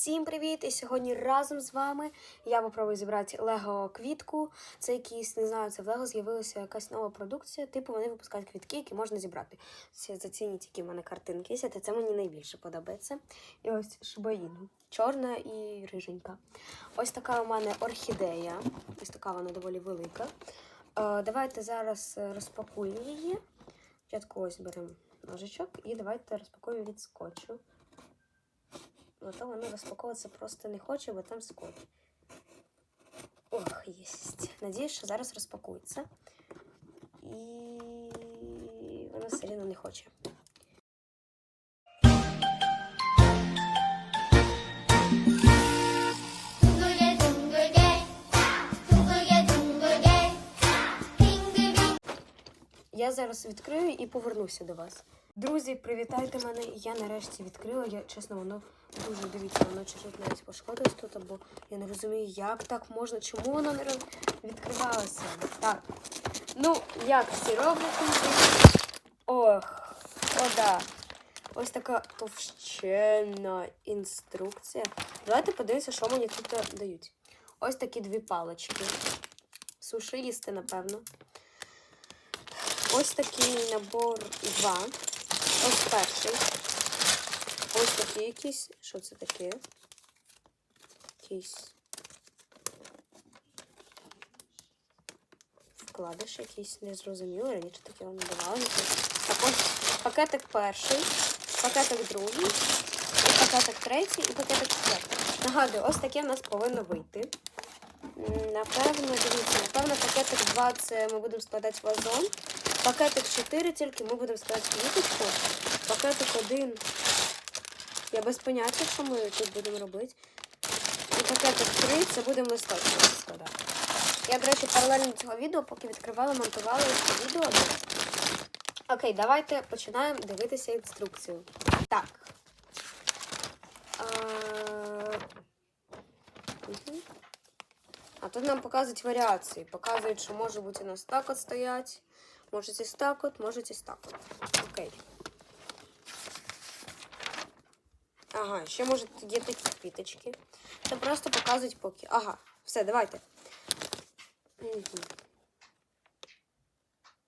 Всім привіт! І сьогодні разом з вами я попробую зібрати Лего квітку. Це якісь, не знаю, це в Лего з'явилася якась нова продукція. Типу вони випускають квітки, які можна зібрати. Це зацініть, які в мене картинки та це мені найбільше подобається. І ось шибаїн. Чорна і риженька. Ось така у мене орхідея. Ось така вона доволі велика. Е, давайте зараз розпакуємо її. Спочатку ось беремо ножичок і давайте розпакуємо від скотчу. Но то воно розпаковуватися просто не хоче, бо там скотч. Ох, єсть. Надіюсь, що зараз розпакується. І воно все рівно не хоче. Я зараз відкрию і повернуся до вас. Друзі, привітайте мене. Я нарешті відкрила. Я чесно, воно дуже дивіться, воно чуть навіть пошкодилось тут, або я не розумію, як так можна, чому воно не відкривалося. Так. Ну, як всі роблять. Ох, о, да. Ось така товщенна інструкція. Давайте подивимося, що мені тут дають. Ось такі дві палички. Суші їсти, напевно. Ось такий набор два. Ось перший. Ось такий якийсь. Що це таке? Якийсь. Вкладиш якийсь незрозумілий, раніше таке вам не давали. Так ось пакетик перший, пакетик другий, пакетик третій і пакетик четвертий. Нагадую, ось таке в нас повинно вийти. Напевно, дивіться, напевно, пакетик 2 це ми будемо складати вазон. Пакетик 4 тільки ми будемо складати квіточку. Пакетик 1. Я без поняття, що ми тут будемо робити. І пакетик 3 це будемо листочки складати. Я, до речі, паралельно цього відео, поки відкривала, монтувала це відео. Окей, давайте починаємо дивитися інструкцію. Так. А... мгм. А тут нам показують варіації. Показують, що може бути у нас так от стоять, може ось так от, може ось так от. Окей. Ага, ще може є такі квіточки. Це просто показують поки. Ага, все, давайте.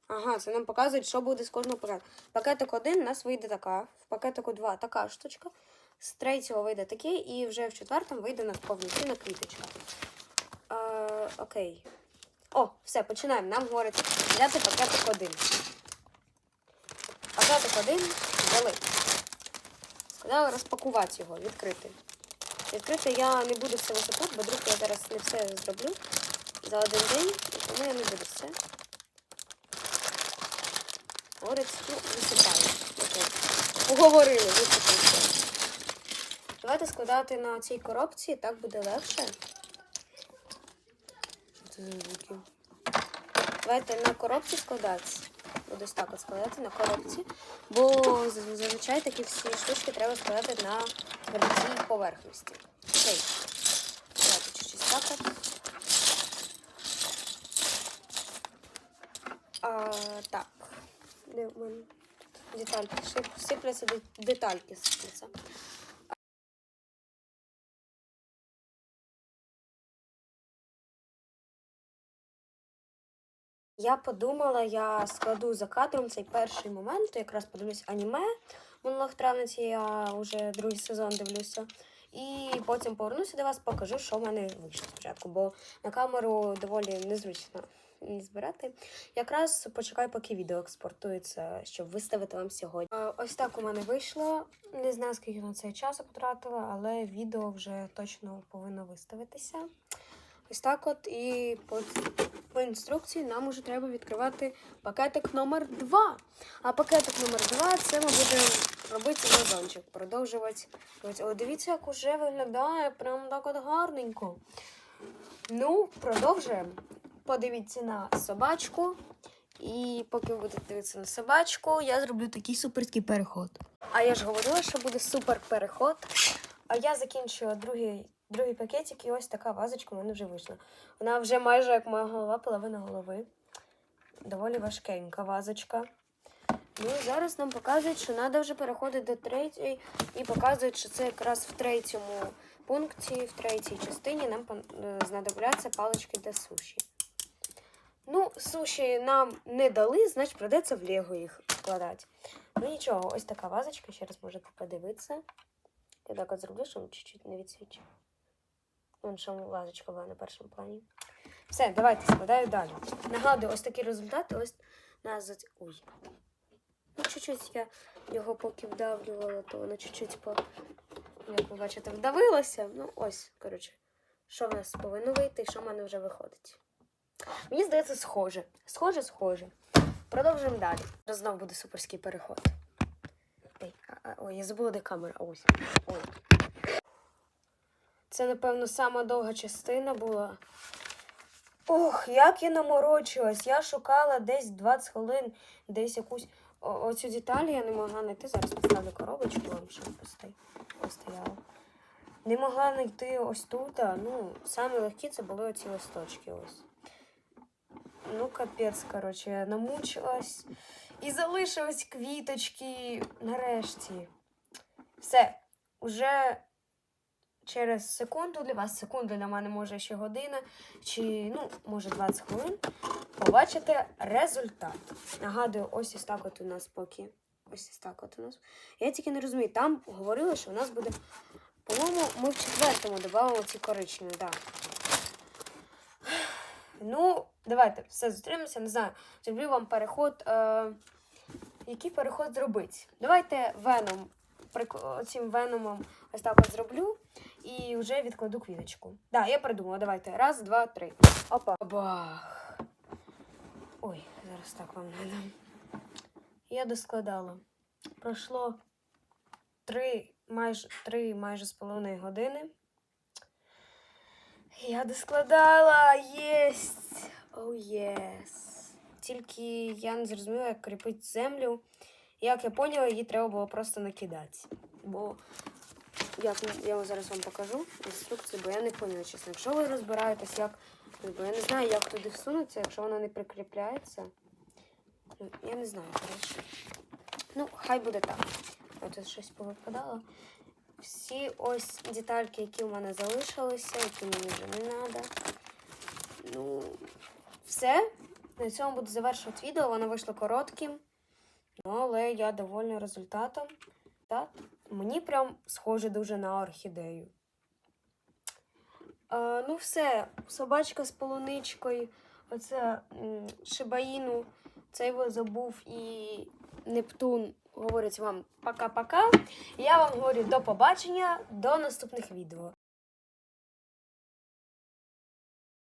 Ага, це нам показують, що буде з кожного пакету. Пакетик 1 у нас вийде така, в пакетику 2 така штучка, з третього вийде такий, і вже в четвертому вийде у нас повноцінна квіточка. Е, окей. О, все, починаємо. Нам говорить взяти пакетик 1. Пакетик 1 взяли. Сказали розпакувати його, відкрити. Відкрити я не буду все висипати, бо вдруг я зараз не все зроблю за один день, і тому я не буду все. Говорить, ну, висипаю. Поговорили, висипаємо. Давайте складати на цій коробці, так буде легше. За звуки. Давайте на коробці складати. Буду так от складати на коробці. Бо зазвичай такі всі штучки треба складати на твердій поверхності. Окей. Давайте чуть-чуть так от. А, так. Де в мене? Детальки. Сип- Сипляться детальки сипляться. Я подумала, я складу за кадром цей перший момент, якраз подивлюсь аніме минулого травниці, я вже другий сезон дивлюся. І потім повернуся до вас, покажу, що в мене вийшло спочатку, бо на камеру доволі незручно збирати. Якраз почекаю, поки відео експортується, щоб виставити вам сьогодні. Е, Ось так у мене вийшло. Не знаю, скільки на це часу потратила, але відео вже точно повинно виставитися. Ось так от і по, по інструкції нам уже треба відкривати пакетик номер 2. А пакетик номер 2 це ми будемо робити вазончик, продовжувати. О, дивіться, як уже виглядає, прям так от гарненько. Ну, продовжуємо. Подивіться на собачку. І поки ви будете дивитися на собачку, я зроблю такий суперський переход. А я ж говорила, що буде супер переход. А я закінчила другий, другий пакетик, і ось така вазочка в мене вже вийшла. Вона вже майже як моя голова, половина голови. Доволі важкенька вазочка. Ну і зараз нам показують, що треба вже переходити до третьої, і показують, що це якраз в третьому пункті в третій частині нам е, знадобляться палички для суші. Ну, суші нам не дали, значить придеться в Лего їх вкладати. Ну нічого, ось така вазочка, ще раз можете подивитися. Я так от зроблю, щоб чуть-чуть не відсвічив. Вон що вазочка була на першому плані. Все, давайте складаю далі. Нагадую, ось такі результати. Ось нас. Ой. Ну, чуть-чуть я його поки вдавлювала, то воно чуть-чуть по. Як ви бачите, вдавилося. Ну, ось, коротше, що в нас повинно вийти і що в мене вже виходить. Мені здається, схоже. Схоже, схоже. Продовжуємо далі. Зараз знов буде суперський переход. Ей, а, а, ой, я забула, де камера. Ось. Ой. Це, напевно, сама довга частина була. Ох, як я наморочилась. Я шукала десь 20 хвилин, десь якусь оцю деталь я не могла знайти. Зараз поставлю коробочку вам, щоб постояла. Не могла знайти ось тут. а, Ну, самі легкі це були оці листочки ось. Ну, капець, коротше, я намучилась. І залишились квіточки нарешті. Все, уже через секунду для вас, секунду для мене, може ще година, чи ну, може 20 хвилин. Побачите результат. Нагадую, ось ось так от у нас поки. Ось ось так от у нас. Я тільки не розумію, там говорили, що у нас буде. По-моєму, ми в четвертому додамо ці коричневі, так. Ну, давайте все зустрінемося. Не знаю, зроблю вам переход. Е, який переход зробити? Давайте веном, цим веномом ось так зроблю і вже відкладу квіточку. Так, да, я придумала. Давайте. Раз, два, три. Опа. Бах. Ой, зараз так вам надам. Я доскладала. Пройшло три, майже три майже з половиною години. Я доскладала. Єсть! О, єс. Тільки я не зрозуміла, як кріпити землю. Як я поняла, її треба було просто накидати. Бо як, я зараз вам покажу інструкцію, бо я не поняла, чесно. Якщо ви розбираєтесь, як. Бо я не знаю, як туди всунутися, якщо вона не прикріпляється. Ну, Я не знаю, коротше. Ну, хай буде так. А тут щось повипадало. Всі ось детальки, які у мене залишилися, які мені вже не треба. Ну, все. На цьому буду завершувати відео. Воно вийшло коротким. Ну, але я довольна результатом. Так, мені прям схоже дуже на орхідею. Е, ну, все, собачка з полуничкою, оце шибаїну, цей його забув і Нептун говорить вам пока-пока. Я вам говорю до побачення, до наступних відео.